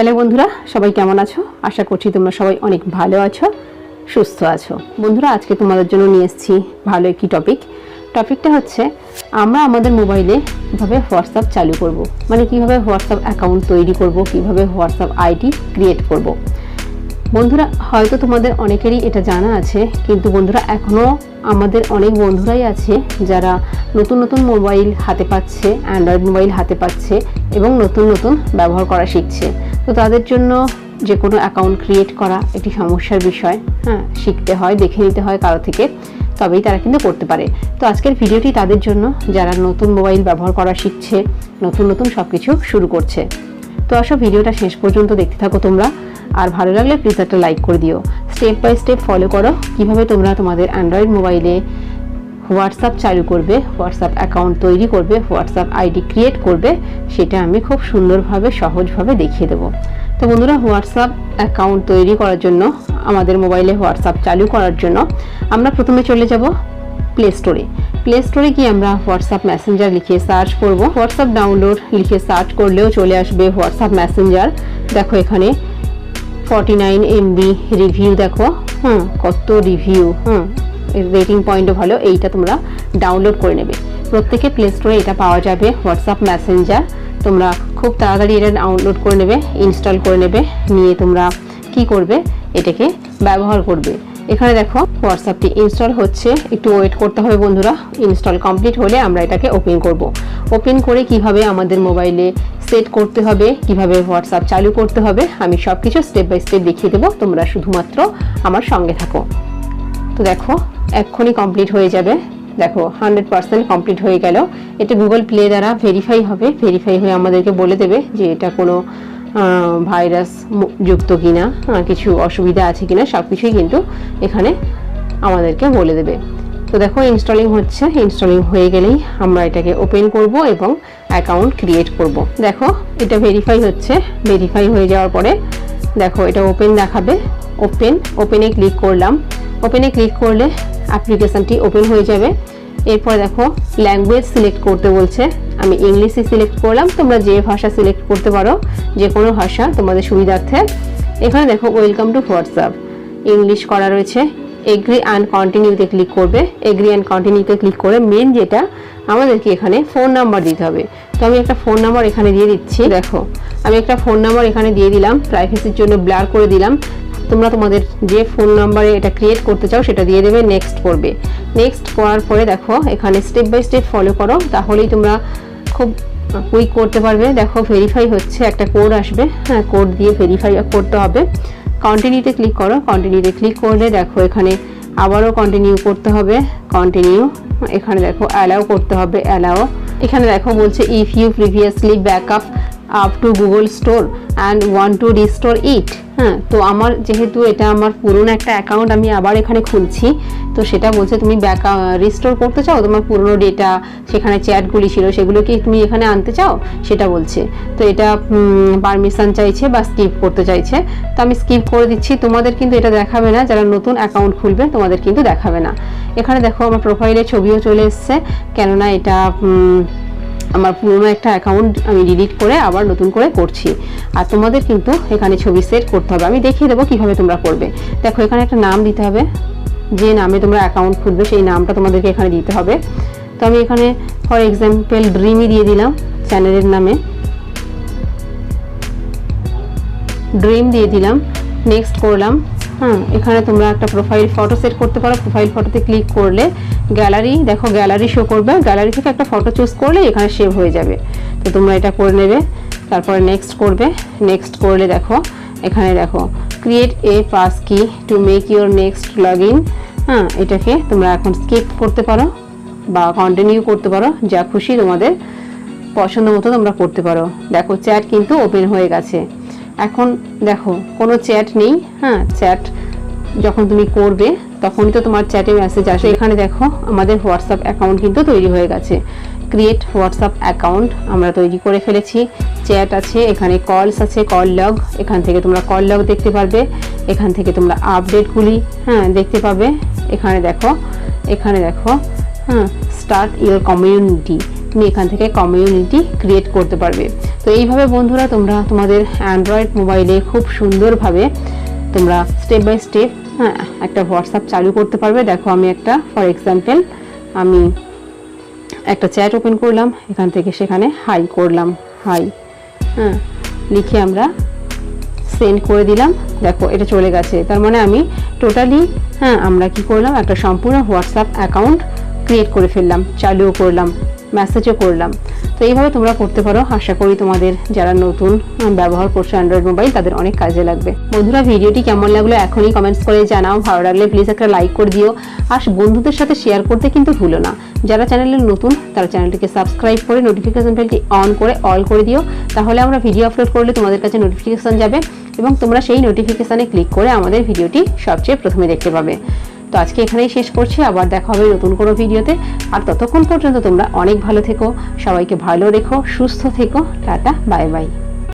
Hello বন্ধুরা, সবাই কেমন আছো? আশা করছি তোমরা সবাই অনেক ভালো আছো, সুস্থ আছো। বন্ধুরা, আজকে তোমাদের জন্য নিয়ে এসেছি ভালো একটি টপিক টপিকটা হচ্ছে, আমরা আমাদের মোবাইলে কীভাবে হোয়াটসঅ্যাপ চালু করব। মানে কীভাবে হোয়াটসঅ্যাপ অ্যাকাউন্ট তৈরি করব? কীভাবে হোয়াটসঅ্যাপ আইডি ক্রিয়েট করব। বন্ধুরা, হয়তো তোমাদের অনেকেরই এটা জানা আছে, কিন্তু বন্ধুরা এখনও আমাদের অনেক বন্ধুরাই আছে যারা নতুন নতুন মোবাইল হাতে পাচ্ছে অ্যান্ড্রয়েড মোবাইল হাতে পাচ্ছে এবং নতুন নতুন ব্যবহার করা শিখছে। তো তাদের জন্য যে কোনো অ্যাকাউন্ট ক্রিয়েট করা একটি সমস্যার বিষয়। হ্যাঁ শিখতে হয়, দেখে নিতে হয় কারও থেকে, তবেই তারা কিন্তু করতে পারে। তো আজকের ভিডিওটি তাদের জন্য, যারা নতুন মোবাইল ব্যবহার করা শিখছে, নতুন নতুন সব কিছু শুরু করছে। তো আসো ভিডিওটা শেষ পর্যন্ত দেখতে থাকো তোমরা। আর ভালো লাগলে প্লিজ একটা লাইক করে দিও। স্টেপ বাই স্টেপ ফলো করো। কীভাবে তোমরা তোমাদের অ্যান্ড্রয়েড মোবাইলে হোয়াটসঅ্যাপ চালু করবে, হোয়াটসঅ্যাপ অ্যাকাউন্ট তৈরি করবে, হোয়াটসঅ্যাপ আইডি ক্রিয়েট করবে, সেটা আমি খুব সুন্দরভাবে, সহজভাবে দেখিয়ে দেবো। তো বন্ধুরা, হোয়াটসঅ্যাপ অ্যাকাউন্ট তৈরি করার জন্য, আমাদের মোবাইলে হোয়াটসঅ্যাপ চালু করার জন্য, আমরা প্রথমে চলে যাব প্লে স্টোরে প্লে স্টোরে গিয়ে আমরা হোয়াটসঅ্যাপ মেসেঞ্জার লিখে সার্চ করব। হোয়াটসঅ্যাপ ডাউনলোড লিখে সার্চ করলেও চলে আসবে হোয়াটসঅ্যাপ মেসেঞ্জার দেখো এখানে ফর্টি নাইন এমবি রিভিউ দেখো। হুম, কত রিভিউ হুম। রেটিং পয়েন্টও ভালো, এইটা তোমরা ডাউনলোড করে নেবে। প্রত্যেকে প্লে স্টোরে এটা পাওয়া যাবে হোয়াটসঅ্যাপ মেসেঞ্জার তোমরা খুব তাড়াতাড়ি এটা ডাউনলোড করে নেবে ইনস্টল করে নেবে, নিয়ে তোমরা কি করবে? এটাকে ব্যবহার করবে। এখানে দেখো হোয়াটসঅ্যাপটি ইনস্টল হচ্ছে। একটু ওয়েট করতে হবে বন্ধুরা ইনস্টল কমপ্লিট হলে আমরা এটাকে ওপেন করব। ওপেন করে কীভাবে আমাদের মোবাইলে সেট করতে হবে, কীভাবে হোয়াটসঅ্যাপ চালু করতে হবে, আমি সব কিছু স্টেপ বাই স্টেপ দেখিয়ে দেবো। তোমরা শুধুমাত্র আমার সঙ্গে থাকো। তো দেখো, এক্ষুনি কমপ্লিট হয়ে যাবে। দেখো হান্ড্রেড পার্সেন্ট কমপ্লিট হয়ে গেল। এটা গুগল প্লে দ্বারা ভেরিফাই হবে। ভেরিফাই হয়ে আমাদেরকে বলে দেবে যে এটা কোনো ভাইরাস যুক্ত কিনা কিছু অসুবিধা আছে কিনা সব কিছুই কিন্তু এখানে আমাদেরকে বলে দেবে। তো দেখো ইনস্টলিং হচ্ছে। ইনস্টলিং হয়ে গেলেই আমরা এটাকে ওপেন করব এবং অ্যাকাউন্ট ক্রিয়েট করব। দেখো, এটা ভেরিফাই হচ্ছে। ভেরিফাই হয়ে যাওয়ার পরে, দেখো, এটা ওপেন দেখাবে। ওপেন ওপেনে ক্লিক করলাম। ওপেনে ক্লিক করলে অ্যাপ্লিকেশানটি ওপেন হয়ে যাবে। এরপর দেখো ল্যাঙ্গুয়েজ সিলেক্ট করতে বলছে। আমি ইংলিশে সিলেক্ট করলাম, তোমরা যে ভাষা সিলেক্ট করতে পারো, যে কোনো ভাষা তোমাদের সুবিধার্থে। এখানে দেখো ওয়েলকাম টু হোয়াটসঅ্যাপ ইংলিশ করা রয়েছে। এগ্রি অ্যান্ড কন্টিনিউতে ক্লিক করবে। এগ্রি অ্যান্ড কন্টিনিউতে ক্লিক করে মেন যেটা, আমাদেরকে এখানে ফোন নাম্বার দিতে হবে। তো আমি একটা ফোন নাম্বার এখানে দিয়ে দিচ্ছি। দেখো, আমি একটা ফোন নাম্বার এখানে দিয়ে দিলাম। প্রাইভেসির জন্য ব্লার করে দিলাম। তোমরা তোমাদের যে ফোন নাম্বারে এটা ক্রিয়েট করতে চাও, সেটা দিয়ে দেবে নেক্সট করবে। নেক্সট করার পরে দেখো, এখানে স্টেপ বাই স্টেপ ফলো করো, তাহলেই তোমরা খুব কুইক করতে পারবে। দেখো ভেরিফাই হচ্ছে, একটা কোড আসবে। হ্যাঁ কোড দিয়ে ভেরিফাই করতে হবে। কন্টিনিউতে ক্লিক করো কন্টিনিউতে ক্লিক করলে দেখো, এখানে আবারও কন্টিনিউ করতে হবে। কন্টিনিউ এখানে দেখো অ্যালাও করতে হবে অ্যালাও এখানে দেখো বলছে if you previously backup up to Google store and want to restore it হ্যাঁ? তো আমার যেহেতু এটা আমার পুরনো একটা অ্যাকাউন্ট আমি আবার এখানে খুলছি। তো সেটা বলছে তুমি ব্যাক রিস্টোর করতে চাও? তোমার পুরনো ডেটা সেখানে চ্যাটগুলি ছিল, সেগুলো কি তুমি এখানে আনতে চাও? সেটা বলছে। তো এটা পারমিশন চাইছে বা স্কিপ করতে চাইছে। তো আমি স্কিপ করে দিচ্ছি। তোমাদের কিন্তু এটা দেখাবে না। যারা নতুন অ্যাকাউন্ট খুলবে তোমাদের কিন্তু দেখাবে না। এখানে দেখো আমার প্রোফাইলে ছবিও চলে এসছে। কেননা এটা আমার পুরনো একটা অ্যাকাউন্ট আমি ডিলিট করে আবার নতুন করে করছি। আর তোমাদের কিন্তু এখানে ছবি সেট করতে হবে। আমি দেখিয়ে দেবো কীভাবে তোমরা করবে। দেখো, এখানে একটা নাম দিতে হবে। যে নামে তোমরা অ্যাকাউন্ট খুলবে, সেই নামটা তোমাদেরকে এখানে দিতে হবে। তো আমি এখানে ফর এক্সাম্পল ড্রিমই দিয়ে দিলাম চ্যানেলের নামে। ড্রিম দিয়ে দিলাম। নেক্সট করলাম। হ্যাঁ এখানে তোমরা একটা প্রোফাইল ফটো সেট করতে পারো। প্রোফাইল ফটোতে ক্লিক করলে গ্যালারি দেখো গ্যালারি শো করবে। গ্যালারি থেকে একটা ফটো চুজ করলে এখানে সেভ হয়ে যাবে। তো তোমরা এটা করে নেবে। তারপরে নেক্সট করবে। নেক্সট করলে দেখো, এখানে দেখো create a passkey to make your next log in হ্যাঁ এটাকে তোমরা এখন স্কিপ করতে পারো বা কন্টিনিউ করতে পারো। যা খুশি তোমাদের পছন্দ মতো তোমরা করতে পারো। দেখো চ্যাট কিন্তু ওপেন হয়ে গেছে। এখন দেখো, কোনো চ্যাট নেই হ্যাঁ চ্যাট যখন তুমি করবে, তখনই তো তোমার চ্যাটে মেসেজ আসে এখানে দেখো, আমাদের হোয়াটসঅ্যাপ অ্যাকাউন্ট কিন্তু তৈরি হয়ে গেছে। ক্রিয়েট হোয়াটসঅ্যাপ অ্যাকাউন্ট আমরা তৈরি করে ফেলেছি। চ্যাট আছে, এখানে কলস আছে কল লগ এখান থেকে তোমরা কল লগ দেখতে পারবে। এখান থেকে তোমরা আপডেটগুলি হ্যাঁ দেখতে পাবে। এখানে দেখো এখানে দেখো হ্যাঁ স্টার্ট ইউর কমিউনিটি তুমি এখান থেকে কমিউনিটি ক্রিয়েট করতে পারবে। তো এইভাবে বন্ধুরা তোমরা তোমাদের অ্যান্ড্রয়েড মোবাইলে খুব সুন্দরভাবে তোমরা স্টেপ বাই স্টেপ হ্যাঁ একটা হোয়াটসঅ্যাপ চালু করতে পারবে। দেখো আমি একটা ফর এক্সাম্পল আমি একটা চ্যাট ওপেন করলাম, এখান থেকে সেখানে হাই করলাম হাই হ্যাঁ লিখে আমরা সেন্ড করে দিলাম। দেখো এটা চলে গেছে। তার মানে আমি টোটালি হ্যাঁ আমরা কি করলাম, একটা সম্পূর্ণ হোয়াটসঅ্যাপ অ্যাকাউন্ট ক্রিয়েট করে ফেললাম, চালুও করলাম। মেসেজও করলাম। তো এইভাবে তোমরা করতে পারো। আশা করি তোমাদের যারা নতুন ব্যবহার করছ অ্যান্ড্রয়েড মোবাইল তাদের অনেক কাজে লাগবে। বন্ধুরা, ভিডিওটি কেমন লাগল এখনই কমেন্টস করে জানাও। ভালো লাগলে প্লিজ একটা লাইক করে দিও। আর বন্ধুদের সাথে শেয়ার করতে কিন্তু ভুলো না। যারা চ্যানেলে নতুন, তারা চ্যানেলটিকে সাবস্ক্রাইব করে নোটিফিকেশন বেলটি অন করে অল করে দিও। তাহলে আমরা ভিডিও আপলোড করলে তোমাদের কাছে নোটিফিকেশন যাবে এবং তোমরা সেই নোটিফিকেশানে ক্লিক করে আমাদের ভিডিওটি সবচেয়ে প্রথমে দেখতে পাবে। তো আজকে এখানেই শেষ করছি। আবার দেখা হবে নতুন কোনো ভিডিওতে। আর ততক্ষণ পর্যন্ত তোমরা অনেক ভালো থেকো, সবাইকে ভালো রেখো, সুস্থ থেকো। টাটা, বাই বাই।